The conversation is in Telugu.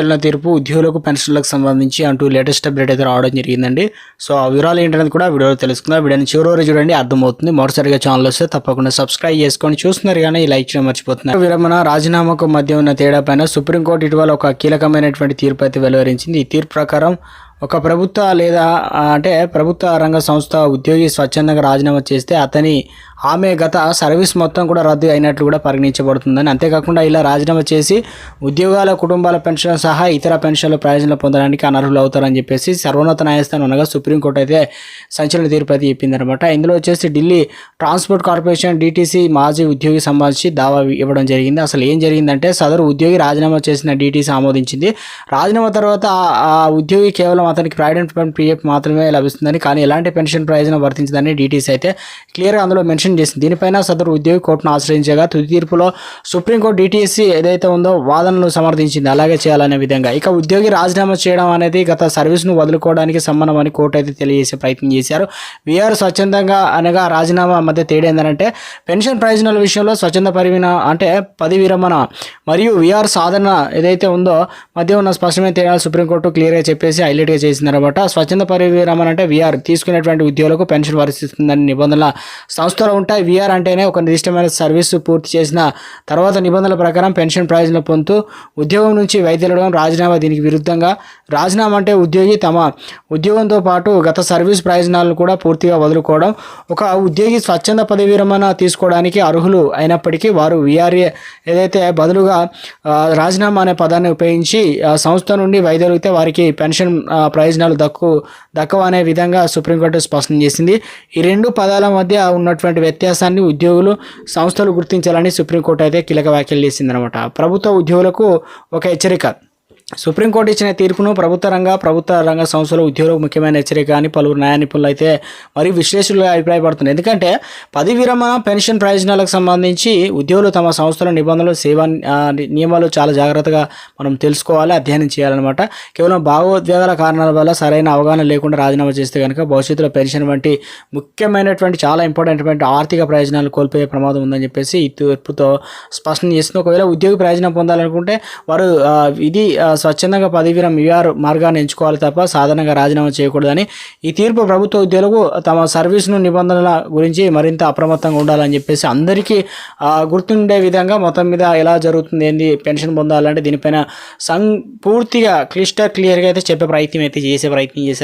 సంచలన తీర్పు ఉద్యోగులకు పెన్షన్లకు సంబంధించి అంటూ లేటెస్ట్ అప్డేట్ అయితే రావడం జరిగిందండి. సో ఆ వివరాలు ఏంటనేది కూడా వీడియోలో తెలుసుకుందాం. వీడియోని చివరి వరకు చూడండి అర్థమవుతుంది. మొదటిసారిగా ఛానల్ వస్తే తప్పకుండా సబ్స్క్రైబ్ చేసుకొని చూస్తున్నారు కానీ లైక్ చేయడం మర్చిపోతున్నారు. విరమణ రాజీనామాకు మధ్య ఉన్న తేడా పైన సుప్రీంకోర్టు ఇటీవల ఒక కీలకమైనటువంటి తీర్పు అయితే వెలువరించింది. ఈ తీర్పు ప్రకారం ఒక ప్రభుత్వ లేదా అంటే ప్రభుత్వ రంగ సంస్థ ఉద్యోగి స్వచ్ఛందంగా రాజీనామా చేస్తే అతని ఆమె గత సర్వీస్ మొత్తం కూడా రద్దు అయినట్లు కూడా పరిగణించబడుతుందని. అంతేకాకుండా ఇలా రాజీనామా చేసి ఉద్యోగాల కుటుంబాల పెన్షన్ సహా ఇతర పెన్షన్ల ప్రయోజనాలు పొందడానికి అనర్హులు అవుతారని చెప్పేసి సర్వోన్నత న్యాయస్థానం అనగా సుప్రీంకోర్టు అయితే సంచలన తీర్పు అయితే చెప్పిందనమాట ఇందులో వచ్చేసి ఢిల్లీ ట్రాన్స్పోర్ట్ కార్పొరేషన్ డీటీసీ మాజీ ఉద్యోగి సంబంధించి దావా ఇవ్వడం జరిగింది. అసలు ఏం జరిగిందంటే సదరు ఉద్యోగి రాజీనామా చేసిన డీటీసీ ఆమోదించింది. రాజీనామా తర్వాత ఆ- ఆ ఉద్యోగి కేవలం అతనికి ప్రావిడెంట్ ఫండ్ పిఎఫ్ మాత్రమే లభిస్తుందని కానీ ఎలాంటి పెన్షన్ ప్రయోజనం వర్తించదని డీటీసీ అయితే క్లియర్గా అందులో మెన్షన్ చేసింది. దీనిపైన సదరు ఉద్యోగి కోర్టును ఆశ్రయించగా తుది తీర్పులో సుప్రీంకోర్టు డిటిఎస్సి ఏదైతే ఉందో వాదనలు సమర్థించింది. అలాగే చేయాలనే విధంగా. ఇక ఉద్యోగి రాజీనామా చేయడం అనేది గత సర్వీస్ను వదులుకోవడానికి సంబంధం అని కోర్టు అయితే తెలియజేసే ప్రయత్నం చేశారు. వీఆర్ స్వచ్ఛందంగా అనగా రాజీనామా మధ్య తేడా ఏంటంటే పెన్షన్ ప్రయోజనాల విషయంలో స్వచ్ఛంద పరివిన అంటే పది విరమణ మరియు వీఆర్ సాధన ఏదైతే ఉందో మధ్య ఉన్న స్పష్టమైన తేడాలు సుప్రీంకోర్టు క్లియర్గా చెప్పేసి హైలైట్గా చేసిందనమాట. స్వచ్ఛంద పరివిరమణ అంటే విఆర్ తీసుకునేటువంటి ఉద్యోగులకు పెన్షన్ వర్తిస్తుందని నిబంధనల సంస్థలో ఉంటాయి. వీఆర్ అంటేనే ఒక నిర్దిష్టమైన సర్వీసు పూర్తి చేసిన తర్వాత నిబంధనల ప్రకారం పెన్షన్ ప్రయోజనం పొందుతూ ఉద్యోగం నుంచి వైదొలగడం రాజీనామా దీనికి విరుద్ధంగా. రాజీనామా అంటే ఉద్యోగి తమ ఉద్యోగంతో పాటు గత సర్వీస్ ప్రయోజనాలను కూడా పూర్తిగా వదులుకోవడం. ఒక ఉద్యోగి స్వచ్ఛంద పదవి విరమణ తీసుకోవడానికి అర్హులు అయినప్పటికీ వారు వీఆర్ఏ ఏదైతే బదులుగా రాజీనామా అనే పదాన్ని ఉపయోగించి ఆ, సంస్థ నుండి వైదొలిగితే వారికి పెన్షన్ ప్రయోజనాలు దక్కు దక్కవనే అనే విధంగా సుప్రీంకోర్టు స్పష్టం చేసింది. ఈ రెండు పదాల మధ్య ఉన్నటువంటి వ్యత్యాసాన్ని ఉద్యోగులు సంస్థలు గుర్తించాలని సుప్రీంకోర్టు అయితే కీలక వ్యాఖ్యలు చేసిందనమాట. ప్రభుత్వ ఉద్యోగులకు ఒక హెచ్చరిక. సుప్రీంకోర్టు ఇచ్చిన తీర్పును ప్రభుత్వ రంగ ప్రభుత్వ రంగ సంస్థల ఉద్యోగులకు ముఖ్యమైన హెచ్చరిక అని పలువురు న్యాయ నిపుణులు అయితే మరియు విశ్లేషకులు అభిప్రాయపడుతున్నారు. ఎందుకంటే పది విరమణ పెన్షన్ ప్రయోజనాలకు సంబంధించి ఉద్యోగులు తమ సంస్థల నిబంధనలు సేవా నియమాలు చాలా జాగ్రత్తగా మనం తెలుసుకోవాలి అధ్యయనం చేయాలన్నమాట. కేవలం భావోద్వేగాల కారణాల వల్ల సరైన అవగాహన లేకుండా రాజీనామా చేస్తే కనుక భవిష్యత్తులో పెన్షన్ వంటి ముఖ్యమైనటువంటి చాలా ఇంపార్టెంట్ ఆర్థిక ప్రయోజనాలు కోల్పోయే ప్రమాదం ఉందని చెప్పేసి ఈ తీర్పుతో స్పష్టం చేస్తుంది. ఒకవేళ ఉద్యోగి ప్రయోజనం పొందాలనుకుంటే వారు ఇది స్వచ్ఛందంగా పదవీరం యూఆర్ మార్గాన్ని ఎంచుకోవాలి తప్ప సాధారణంగా రాజీనామా చేయకూడదని. ఈ తీర్పు ప్రభుత్వ ఉద్యోగులకు తమ సర్వీస్ను నిబంధనల గురించి మరింత అప్రమత్తంగా ఉండాలని చెప్పేసి అందరికీ గుర్తుండే విధంగా మొత్తం మీద ఎలా జరుగుతుంది ఏంది పెన్షన్ పొందాలంటే దీనిపైన సం పూర్తిగా క్లిస్టర్ క్లియర్గా అయితే చెప్పే ప్రయత్నం అయితే చేసే ప్రయత్నం చేశారు.